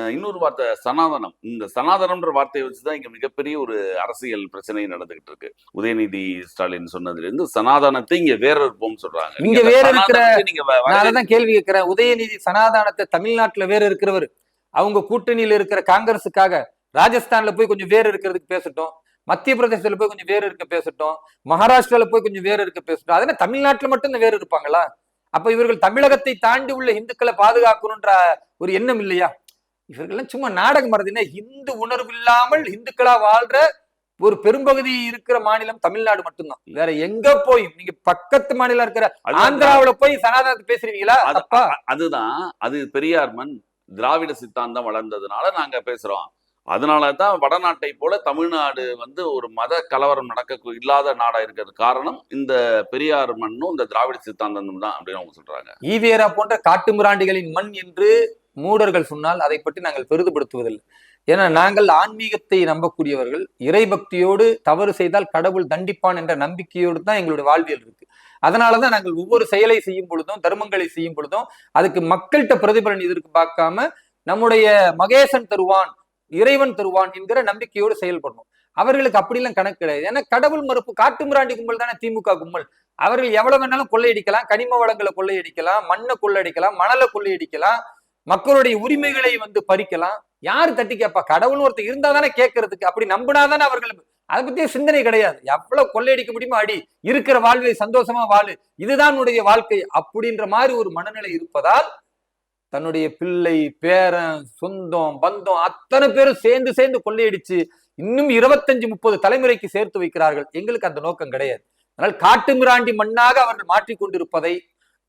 இன்னொரு வார்த்தை சனாதனம். இந்த சனாதனம்ன்ற வார்த்தையை வச்சுதான் இங்க மிகப்பெரிய ஒரு அரசியல் பிரச்சனை நடந்துகிட்டு இருக்கு. உதயநிதி ஸ்டாலின் சொன்னதுல இருந்து சனாதனத்தை இங்க வேற இருப்போம் சொல்றாங்க நீங்க வேற இருக்கிற- நீங்க தான் கேள்வி கேட்கிறேன். உதயநிதி சனாதானத்தை தமிழ்நாட்டுல வேற இருக்கிறவர் அவங்க கூட்டணியில இருக்கிற காங்கிரஸுக்காக ராஜஸ்தான்ல போய் கொஞ்சம் வேற இருக்கிறதுக்கு பேசட்டும். மத்திய பிரதேசத்துல போய் கொஞ்சம் வேறு இருக்க பேசட்டும். மகாராஷ்டிரால போய் கொஞ்சம் வேறு இருக்க பேசட்டும் அதனால தமிழ்நாட்டுல மட்டும் இந்த வேறு இருப்பாங்களா அப்ப இவர்கள் தமிழகத்தை தாண்டி உள்ள இந்துக்களை பாதுகாக்கணும்ன்ற ஒரு எண்ணம் இல்லையா? இவர்கள்லாம் சும்மா நாடகம் மறதினா இந்து உணர்வு இல்லாமல் இந்துக்களா வாழ்ற ஒரு பெரும்பகுதி இருக்கிற மாநிலம் தமிழ்நாடு மட்டும்தான். வேற எங்க போய்? நீங்க பக்கத்து மாநிலம் இருக்கிற ஆந்திராவுல போய் சனாதனத்தை பேசுறீங்களா? அதுதான் அது பெரியார் மண் திராவிட சித்தாந்தம் வளர்ந்ததுனால நாங்க பேசுறோம். அதனால தான் வடநாட்டை போல தமிழ்நாடு வந்து ஒரு மத கலவரம் நடக்க இல்லாத நாடா இருக்கிறது காரணம் இந்த பெரியார் மண்ணும் இந்த திராவிட சித்தாந்தமும் தான் அப்படின்னு அவங்க சொல்றாங்க. ஈவேரா போன்ற காட்டுமிராண்டிகளின் மண் என்று மூடர்கள் சொன்னால் அதை பற்றி நாங்கள் பெரிதுபடுத்துவதில்லை. ஏன்னா நாங்கள் ஆன்மீகத்தை நம்பக்கூடியவர்கள் இறைபக்தியோடு தவறு செய்தால் கடவுள் தண்டிப்பான் என்ற நம்பிக்கையோடு தான் எங்களுடைய வாழ்வியல் இருக்கு. அதனாலதான் நாங்கள் ஒவ்வொரு செயலை செய்யும் பொழுதும் தர்மங்களை செய்யும் பொழுதும் அதுக்கு மக்கள்கிட்ட பிரதிபலன் இதற்கு பார்க்காம நம்முடைய மகேசன் தருவான் இறைவன் தருவான் என்கிற நம்பிக்கையோடு செயல்படணும். அவர்களுக்கு அப்படிலாம் கணக்கு கிடையாது. ஏன்னா கடவுள் மறுப்பு காட்டுமிராண்டி கும்பல் தானே திமுக கும்பல். அவர்கள் எவ்வளவு வேணாலும் கொள்ளையடிக்கலாம் கனிம வளங்களை கொள்ளையடிக்கலாம் மண்ணை கொள்ளையடிக்கலாம் மணலை கொள்ளையடிக்கலாம் மக்களுடைய உரிமைகளை வந்து பறிக்கலாம். யார் தட்டி கேட்பா கடவுள் ஒருத்தர் இருந்தா தானே கேட்கறதுக்கு. அப்படி நம்பினாதானே அவர்கள் அதை பத்திய சிந்தனை கிடையாது. எவ்வளவு கொள்ளையடிக்க முடியுமோ அடி இருக்கிற வாழ்வை சந்தோஷமா வாழு. இதுதான் உன்னுடைய வாழ்க்கை அப்படின்ற மாதிரி ஒரு மனநிலை இருப்பதால் தன்னுடைய பிள்ளை பேரன் சொந்தம் பந்தம் அத்தனை பேரும் சேர்ந்து சேர்ந்து கொள்ளையடிச்சு இன்னும் இருபத்தஞ்சு முப்பது தலைமுறைக்கு சேர்த்து வைக்கிறார்கள். எங்களுக்கு அந்த நோக்கம் கிடையாது. அதனால் காட்டுமிராண்டி மண்ணாக அவர்கள் மாற்றிக்கொண்டிருப்பதை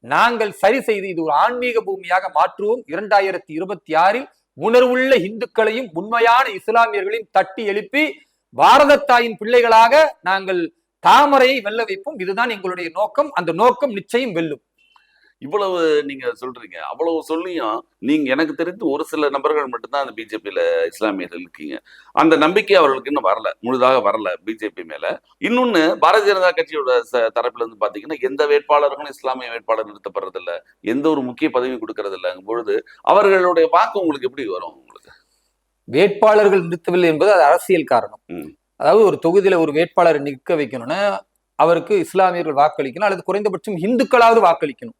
நாங்கள் சரி செய்து இது ஒரு ஆன்மீக பூமியாக மாற்றுவோம். இரண்டாயிரத்தி இருபத்தி ஆறில் உணர்வுள்ள இந்துக்களையும் உண்மையான இஸ்லாமியர்களையும் தட்டி எழுப்பி பாரத தாயின் பிள்ளைகளாக நாங்கள் தாமரையை வெல்ல வைப்போம். இதுதான் எங்களுடைய நோக்கம். அந்த நோக்கம் நிச்சயம் வெல்லும். இவ்வளவு நீங்க சொல்றீங்க. அவ்வளவு சொல்லியும் நீங்க எனக்கு தெரிந்து ஒரு சில நபர்கள் மட்டும்தான் அந்த பிஜேபியில இஸ்லாமியர்கள் இருக்கீங்க. அந்த நம்பிக்கை அவர்களுக்கு இன்னும் வரல. முழுதாக வரல பிஜேபி மேல. இன்னொன்னு பாரதிய ஜனதா கட்சியோட தரப்புல இருந்து பாத்தீங்கன்னா எந்த வேட்பாளர்களும் இஸ்லாமிய வேட்பாளர் நிறுத்தப்படுறது இல்ல எந்த ஒரு முக்கிய பதவியும் கொடுக்கறது இல்லைங்கும் பொழுது அவர்களுடைய வாக்கு உங்களுக்கு எப்படி வரும் உங்களுக்கு? வேட்பாளர்கள் நிறுத்தவில்லை என்பது அது அரசியல் காரணம். அதாவது ஒரு தொகுதியில ஒரு வேட்பாளரை நிற்க வைக்கணும்னா அவருக்கு இஸ்லாமியர்கள் வாக்களிக்கணும் அல்லது குறைந்தபட்சம் இந்துக்களாவது வாக்களிக்கணும்.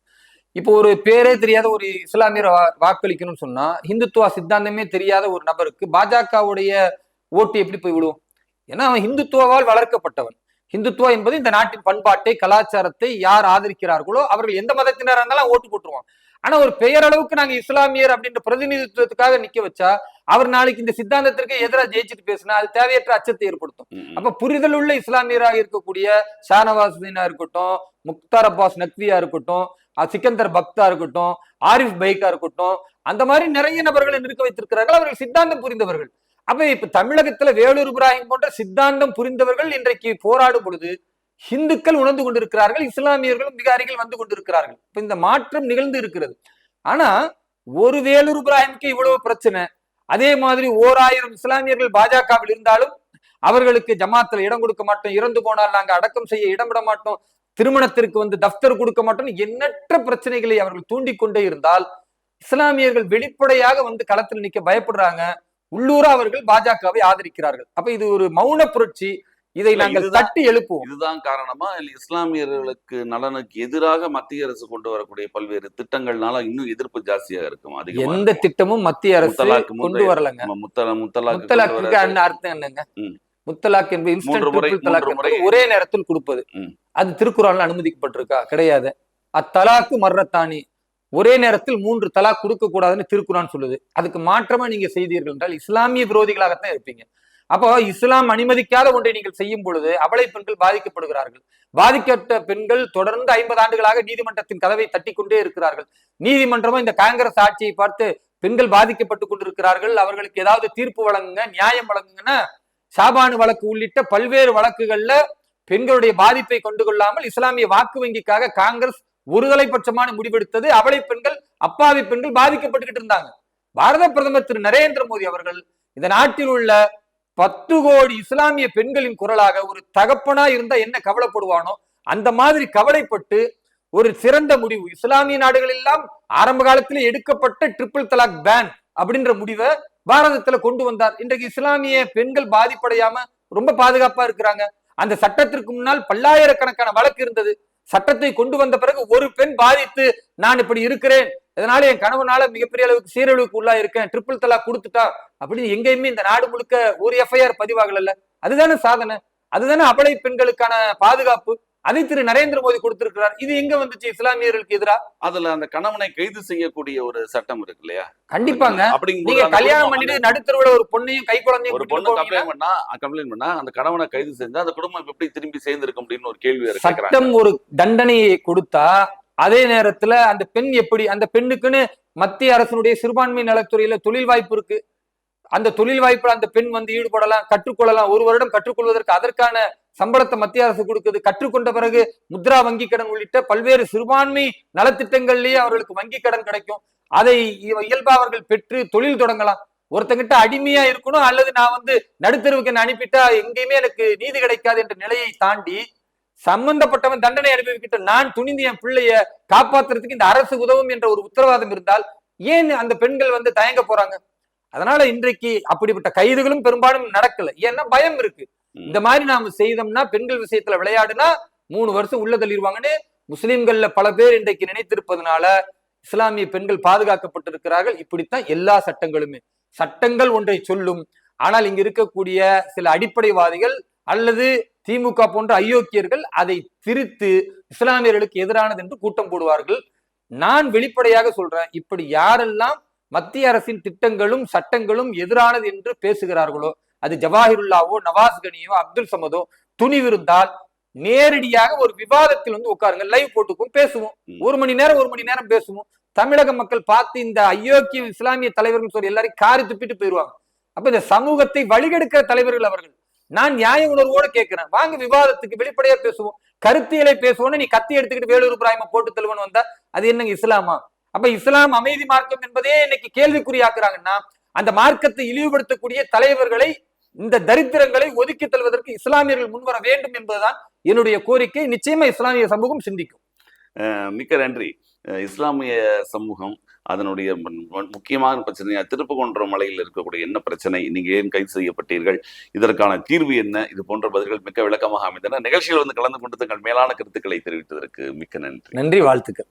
இப்போ ஒரு பேரே தெரியாத ஒரு இஸ்லாமியர் வாக்களிக்கணும்னு சொன்னா இந்துத்துவா சித்தாந்தமே தெரியாத ஒரு நபருக்கு பாஜகவுடைய ஓட்டு எப்படி போய் விடும் ஏன்னா அவன் இந்துத்துவாவால் வளர்க்கப்பட்டவன். இந்துத்துவா என்பது இந்த நாட்டின் பண்பாட்டை கலாச்சாரத்தை யார் ஆதரிக்கிறார்களோ அவர்கள் எந்த மதத்தினராக இருந்தாலும் ஓட்டு போட்டுருவான். ஆனா ஒரு பெயரளவுக்கு நாங்க இஸ்லாமியர் அப்படின்ற பிரதிநிதித்துவத்துக்காக நிக்க வச்சா அவர் நாளைக்கு இந்த சித்தாந்தத்திற்கு எதிராக ஜெயிச்சுட்டு பேசினா அது தேவையற்ற அச்சத்தை ஏற்படுத்தும். அப்ப புரிதல் உள்ள இஸ்லாமியராக இருக்கக்கூடிய ஷானவாசுதீனா இருக்கட்டும் முக்தார் அப்பாஸ் நக்வியா இருக்கட்டும் சிக்கந்தர் பக்தா இருக்கட்டும் ஆரிஃப் பைக்கா இருக்கட்டும் அந்த மாதிரி நிறைய நபர்களை நிற்க வைத்திருக்கிறார்கள். அவர்கள் சித்தாந்தம் புரிந்தவர்கள். அப்ப இப்ப தமிழகத்துல வேலூர் இப்ராஹிம் போன்ற சித்தாந்தம் புரிந்தவர்கள் இன்றைக்கு போராடும் பொழுது இந்துக்கள் உணர்ந்து கொண்டிருக்கிறார்கள் இஸ்லாமியர்களும் மிக அருகில் வந்து கொண்டிருக்கிறார்கள். இப்ப இந்த மாற்றம் நிகழ்ந்து இருக்கிறது. ஆனா ஒரு வேலூர் இப்ராஹிமுக்கு இவ்வளவு பிரச்சனை. அதே மாதிரி ஓர் ஆயிரம் இஸ்லாமியர்கள் பாஜகவில் இருந்தாலும் அவர்களுக்கு ஜமாத்துல இடம் கொடுக்க மாட்டோம் இறந்து போனால் நாங்க அடக்கம் செய்ய இடம் விட மாட்டோம் திருமணத்திற்கு வந்து தஃப்தர் கொடுக்க மாட்டோம் எண்ணற்ற பிரச்சனைகளை அவர்கள் தூண்டிக் கொண்டே இருந்தால் இஸ்லாமியர்கள் வெளிப்படையாக வந்து களத்தில் நிக்க பயப்படுறாங்க. உள்ளூரா அவர்கள் பாஜகவை ஆதரிக்கிறார்கள். அப்ப இது ஒரு மௌன புரட்சி. இதை நாங்கள் தட்டி எழுப்புவோம். இதுதான் காரணமா? இல்ல இஸ்லாமியர்களுக்கு நலனுக்கு எதிராக மத்திய அரசு கொண்டு வரக்கூடிய பல்வேறு திட்டங்கள்னால இன்னும் எதிர்ப்பு ஜாஸ்தியா இருக்கும் அதிகமா எந்த திட்டமும் மத்திய அரசு கொண்டு வரலங்க. நம்ம முத்தலா முத்தலாக்கு அர்த்தம் என்னங்க. முத்தலாக் என்பது ஒரே நேரத்தில் கொடுப்பது. அது திருக்குறான்ல அனுமதிக்கப்பட்டிருக்கா? கிடையாது. அத்தலாக்கு மர்ரத்தானி. ஒரே நேரத்தில் மூன்று தலாக் கொடுக்க கூடாதுன்னு திருக்குறான் சொல்லுது. அதுக்கு மாற்றமா நீங்க செய்தீர்கள் என்றால் இஸ்லாமிய விரோதிகளாகத்தான் இருப்பீங்க. அப்போ இஸ்லாம் அனுமதிக்காத ஒன்றை நீங்கள் செய்யும் பொழுது அபலை பெண்கள் பாதிக்கப்படுகிறார்கள். பாதிக்கப்பட்ட பெண்கள் தொடர்ந்து ஐம்பது ஆண்டுகளாக நீதிமன்றத்தின் கதவை தட்டி கொண்டே இருக்கிறார்கள். நீதிமன்றமும் இந்த காங்கிரஸ் ஆட்சியை பார்த்து பெண்கள் பாதிக்கப்பட்டு கொண்டிருக்கிறார்கள். அவர்களுக்கு ஏதாவது தீர்ப்பு வழங்குங்க நியாயம் வழங்குங்கன்னா சாபானு வழக்கு உள்ளிட்ட பல்வேறு வழக்குகள்ல பெண்களுடைய பாதிப்பை கொண்டு கொள்ளாமல் இஸ்லாமிய வாக்கு வங்கிக்காக காங்கிரஸ் ஒருதலைபட்சமான முடிவெடுத்தது. அவளை பெண்கள் அப்பாவி பெண்கள் பாதிக்கப்பட்டுக்கிட்டு இருந்தாங்க. பாரத பிரதமர் திரு நரேந்திர மோடி அவர்கள் இந்த நாட்டில் உள்ள பத்து கோடி இஸ்லாமிய பெண்களின் குரலாக ஒரு தகப்பனா இருந்தா என்ன கவலைப்படுவானோ அந்த மாதிரி கவலைப்பட்டு ஒரு சிறந்த முடிவு இஸ்லாமிய நாடுகள் எல்லாம் ஆரம்ப காலத்தில் எடுக்கப்பட்ட ட்ரிபிள் தலாக் பேன் அப்படின்ற முடிவை பாரதத்துல கொண்டு வந்தார். இன்றைக்கு இஸ்லாமிய பெண்கள் பாதிப்படையாம ரொம்ப பாதுகாப்பா இருக்கிறாங்க. அந்த சட்டத்திற்கு முன்னால் பல்லாயிரக்கணக்கான வழக்கு இருந்தது. சட்டத்தை கொண்டு வந்த பிறகு ஒரு பெண் பாதித்து நான் இப்படி இருக்கிறேன். இதனால என் கணவனால மிகப்பெரிய அளவுக்கு சீரழிவுக்கு உள்ளா இருக்கேன். ட்ரிபிள் தலா கொடுத்துட்டா அப்படின்னு எங்கேயுமே இந்த நாடு முழுக்க ஒரு எஃப்ஐஆர் பதிவாகல அதுதானே சாதனை. அதுதானே அபலை பெண்களுக்கான பாதுகாப்பு. அதை திரு நரேந்திர மோடி கொடுத்திருக்கிறார். இது எங்க வந்துச்சு? இஸ்லாமியர்களுக்கு எதிரா? அதுல அந்த கணவனை கைது செய்யக்கூடிய ஒரு சட்டம் இருக்கு இல்லையா? கண்டிப்பாங்க. நீங்க கல்யாணம் பண்ணிட்டு நடுத்தருவுல ஒரு பொண்ணையும் கை குழந்தையும் ஒரு பொண்ணு கம்ப்ளைண்ட் பண்ணா கம்ப்ளைண்ட் பண்ணா அந்த கணவனை கைது செஞ்சா அந்த குடும்பம் எப்படி திரும்பி சேர்ந்திருக்க முடியும்னு ஒரு கேள்வி சட்டம் ஒரு தண்டனையை கொடுத்தா அதே நேரத்துல அந்த பெண் எப்படி அந்த பெண்ணுக்குன்னு மத்திய அரசினுடைய சிறுபான்மை நலத்துறையில தொழில் வாய்ப்பு இருக்கு. அந்த தொழில் வாய்ப்புல அந்த பெண் வந்து ஈடுபடலாம் கற்றுக்கொள்ளலாம். ஒரு வருடம் கற்றுக்கொள்வதற்கு அதற்கான சம்பளத்தை மத்திய அரசு கொடுக்குது. கற்றுக்கொண்ட பிறகு முத்ரா வங்கி கடன் உள்ளிட்ட பல்வேறு சிறுபான்மை நலத்திட்டங்கள்லயே அவர்களுக்கு வங்கி கடன் கிடைக்கும். அதை இயல்பா அவர்கள் பெற்று தொழில் தொடங்கலாம். ஒருத்தங்கிட்ட அடிமையா இருக்கணும் அல்லது நான் வந்து நடுத்தருவுக்கு என்ன அனுப்பிட்டா எங்கேயுமே எனக்கு நீதி கிடைக்காது என்ற நிலையை தாண்டி சம்பந்தப்பட்டவன் தண்டனை அனுபவிக்கிட்ட நான் துணிந்து என் பிள்ளைய காப்பாத்துறதுக்கு இந்த அரசு உதவும் என்ற ஒரு உத்தரவாதம் இருந்தால் ஏன் அந்த பெண்கள் வந்து தயங்க போறாங்க? அதனால இன்றைக்கு அப்படிப்பட்ட கைதுகளும் பெரும்பாலும் நடக்கல. ஏன்னா பயம் இருக்கு. இந்த மாதிரி நாம செய்தோம்னா பெண்கள் விஷயத்துல விளையாடுனா மூணு வருஷம் உள்ள தள்ளிடுவாங்கன்னு முஸ்லிம்கள்ல பல பேர் இன்றைக்கு நினைத்திருப்பதனால இஸ்லாமிய பெண்கள் பாதுகாக்கப்பட்டிருக்கிறார்கள். இப்படித்தான் எல்லா சட்டங்களுமே. சட்டங்கள் ஒன்றை சொல்லும். ஆனால் இங்க இருக்கக்கூடிய சில அடிப்படைவாதிகள் அல்லது திமுக போன்ற அயோக்கியர்கள் அதை திரித்து இஸ்லாமியர்களுக்கு எதிரானது என்று கூட்டம் போடுவார்கள். நான் வெளிப்படையாக சொல்றேன் இப்படி யாரெல்லாம் மத்திய அரசின் திட்டங்களும் சட்டங்களும் எதிரானது என்று பேசுகிறார்களோ அது ஜவாஹிருல்லாவோ நவாஸ் கனியோ அப்துல் சமதோ துணிவிருந்தால் நேரடியாக ஒரு விவாதத்தில் வந்து உட்காருங்க லைவ் போட்டுக்கும் பேசுவோம். ஒரு மணி நேரம் ஒரு மணி நேரம் பேசுவோம். தமிழக மக்கள் பார்த்து இந்த அயோக்கிய இஸ்லாமிய தலைவர்கள் சொல்லி எல்லாரையும் காரி துப்பிட்டு போயிருவாங்க. அப்ப இந்த சமூகத்தை வழிகெடுக்கிற தலைவர்கள் அவர்கள். நான் நியாய உணர்வோடு கேட்கிறேன் வாங்க விவாதத்துக்கு வெளிப்படையா பேசுவோம். கருத்தியலை பேசுவோம்னு நீ கத்தி எடுத்துக்கிட்டு வேலூர் இப்ராஹிம போட்டு தள்ளுவன் வந்தா அது என்னங்க இஸ்லாமா? அப்ப இஸ்லாம் அமைதி மார்க்கம் என்பதே இன்னைக்கு கேள்விக்குறியாக்குறாங்கன்னா அந்த மார்க்கத்தை இழிவுபடுத்தக்கூடிய தலைவர்களை இந்த தரித்திரங்களை ஒதுக்கி தள்ளுவதற்கு இஸ்லாமியர்கள் முன்வர வேண்டும் என்பதுதான் என்னுடைய கோரிக்கை. நிச்சயமா இஸ்லாமிய சமூகம் சிந்திக்கும். மிக்க நன்றி. இஸ்லாமிய சமூகம் அதனுடைய முக்கியமான பிரச்சனையா திருப்புகொன்றம் மலையில் இருக்கக்கூடிய என்ன பிரச்சனை நீங்க ஏன் கைது செய்யப்பட்டீர்கள் இதற்கான தீர்வு என்ன இது போன்ற பதில்கள் மிக்க விளக்கமாக அமைந்தன. நிகழ்ச்சியில் வந்து கலந்து கொண்டு தங்கள் மேலான கருத்துக்களை தெரிவித்ததற்கு மிக்க நன்றி. நன்றி வாழ்த்துக்கள்.